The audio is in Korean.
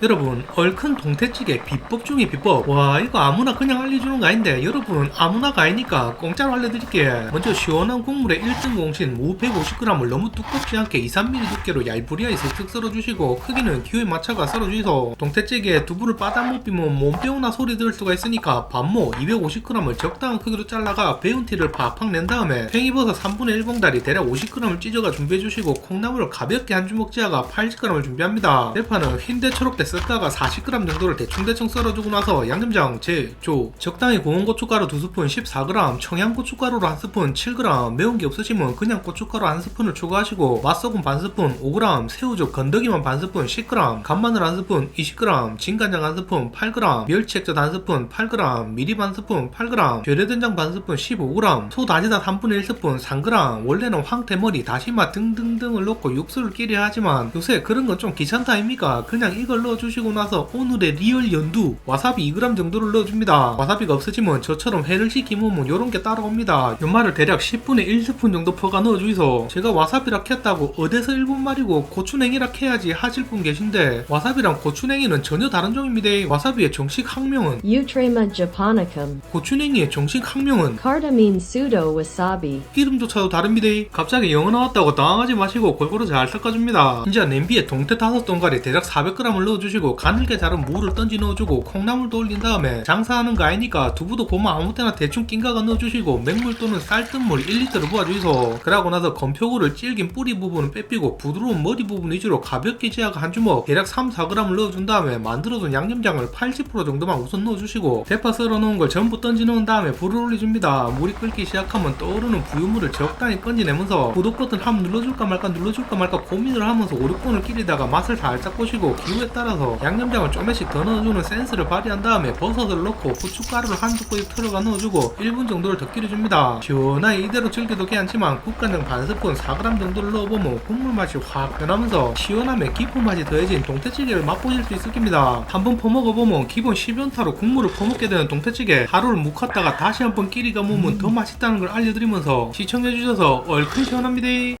여러분 얼큰 동태찌개 비법 중에 비법. 와 이거 아무나 그냥 알려주는 거 아닌데. 여러분 아무나가 아니니까 공짜로 알려드릴게. 먼저 시원한 국물에 1등 공신 무 150g을 너무 두껍지 않게 2, 3mm 두께로 얇으리하게 슥슥 썰어주시고 크기는 기호에 맞춰가 썰어주이소 동태찌개에 두부를 바닥 못 비면 몸병나 소리 들을 수가 있으니까 반모 250g을 적당한 크기로 잘라가 배운 티를 팍팍 낸 다음에 팽이버섯 3분의 1 봉다리 대략 50g을 찢어가 준비해주시고 콩나물을 가볍게 한 주먹 찌어가 80g을 준비합니다. 대파는 흰대 초록대 썰다가 40g 정도를 대충대충 썰어주고 나서 양념장 제조 적당히 고운 고춧가루 2스푼 14g 청양고춧가루로 1스푼 7g 매운 게 없으시면 그냥 고춧가루 1스푼을 추가하시고 맛소금 반스푼 5g 새우젓 건더기만 반스푼 10g 간마늘 1스푼 20g 진간장 1스푼 8g 멸치 액젓 1스푼 8g 미리 반스푼 8g 재래된장 반스푼 15g 소 다지다 3분의 1스푼 3g 원래는 황태머리 다시마 등등등을 넣고 육수를 끼려 하지만 요새 그런 건 좀 귀찮다 아닙니까? 그냥 이걸 넣어주시고 나서 오늘의 리얼 연두 와사비 2g 정도를 넣어줍니다 와사비가 없으시면 저처럼 회를 시키면 요런 게 따라옵니다 연마를 대략 10분의 1스푼 정도 퍼가 넣어주이소 제가 와사비라 캤다고 어디서 일본 말이고 고추냉이라 캐야지 하실 분 계신데 와사비랑 고추냉이는 전혀 다른 종입니다 와사비의 정식 학명은 Eutrema japonicum. 고추냉이의 정식 학명은 Cardamine pseudo wasabi. 이름조차도 다릅니다. 갑자기 영어 나왔다고 당황하지 마시고 골고루 잘 섞어줍니다. 이제 냄비에 동태 다섯 동가리 대략 400g을 넣어주시고 가늘게 자른 무를 던지 넣어주고 콩나물도 올린 다음에 장사하는 거 아니니까 두부도 고마 아무 때나 대충 낀가가 넣어주시고 맹물 또는 쌀뜨물 1리터를 부어주이소. 그러고 나서 건표구를 질긴 뿌리 부분은 빼피고 부드러운 머리 부분 위주로 가볍게 지어가 한 주먹 대략 3, 4g을 넣어준 다음에 만들어둔 양념장을 80% 정도만 우선 넣어주시고 대파 썰어 놓은 걸 전부 던지 넣은 다음에 불을 올려줍니다. 물이 끓기 시작하면 떠오르는 부유물을 적당히 건지내면서 구독 버튼 한번 눌러줄까 말까 눌러줄까 말까 고민을 하면서 5, 6분을 끼리다가 맛을 살짝 보시고 기호에 따라서 양념장을 조금씩 더 넣어주는 센스를 발휘한 다음에 버섯을 넣고 후춧가루를 한두 꼬집 털어가 넣어주고 1분 정도를 더 끓여줍니다. 시원하게 이대로 즐겨도 괜찮지만 국간장 반 스푼 4g 정도를 넣어보면 국물 맛이 확 변하면서 시원함에 깊은 맛이 더해진 동태찌개를 맛보실 수 있을 겁니다. 한번 퍼먹어보면 기본 10연타로 국물을 퍼먹게 되는 동태찌개 하루를 묵혔다가 다시 한번 끼리가 먹으면 더 맛있다는 걸 알려드리면서 시청해주셔서 얼큰 시원합니다.